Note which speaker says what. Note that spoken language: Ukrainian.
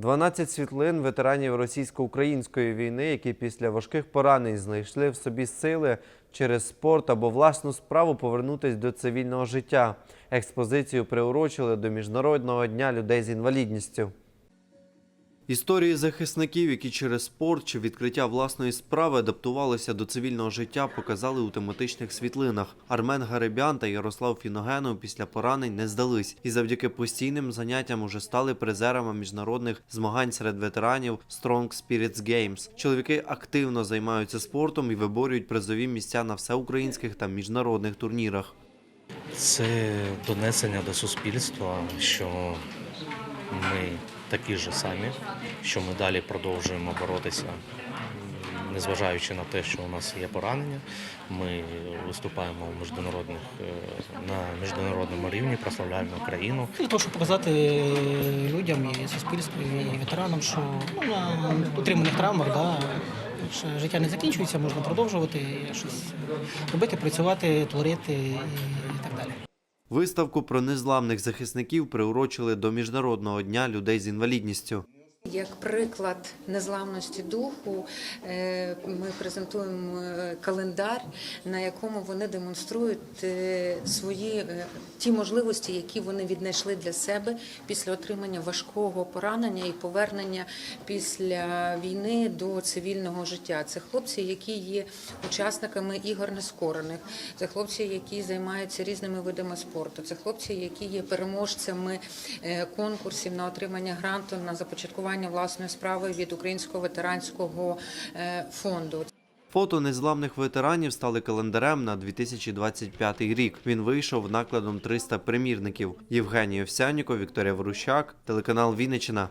Speaker 1: 12 світлин ветеранів російсько-української війни, які після важких поранень знайшли в собі сили через спорт або власну справу повернутися до цивільного життя. Експозицію приурочили до Міжнародного дня людей з інвалідністю. Історії захисників, які через спорт чи відкриття власної справи адаптувалися до цивільного життя, показали у тематичних світлинах. Армен Гарибян та Ярослав Фіногенов після поранень не здались і завдяки постійним заняттям уже стали призерами міжнародних змагань серед ветеранів Strong Spirits Games. Чоловіки активно займаються спортом і виборюють призові місця на всеукраїнських та міжнародних турнірах.
Speaker 2: Це донесення до суспільства, що ми такі ж самі, що ми далі продовжуємо боротися, незважаючи на те, що у нас є поранення. Ми виступаємо в міжнародних, е, на міжнародному рівні, прославляємо Україну.
Speaker 3: Для того, щоб показати людям і суспільству, і ветеранам, що ну, на отриманих травмах да, життя не закінчується, можна продовжувати щось робити, працювати, творити і так далі.
Speaker 1: Виставку про незламних захисників приурочили до Міжнародного дня людей з інвалідністю.
Speaker 4: Як приклад незламності духу, е, ми презентуємо е, календар, на якому вони демонструють е, свої ті можливості, які вони віднайшли для себе після отримання важкого поранення і повернення після війни до цивільного життя. Це хлопці, які є учасниками ігор нескорених, це хлопці, які займаються різними видами спорту. Це хлопці, які є переможцями конкурсів на отримання гранту на започаткування власної справи від Українського ветеранського е, фонду.
Speaker 1: Фото незламних ветеранів стали календарем на 2025 рік. Він вийшов накладом 300 примірників. Євгеній Овсяніков, Вікторія Ворущак, телеканал Вінниччина.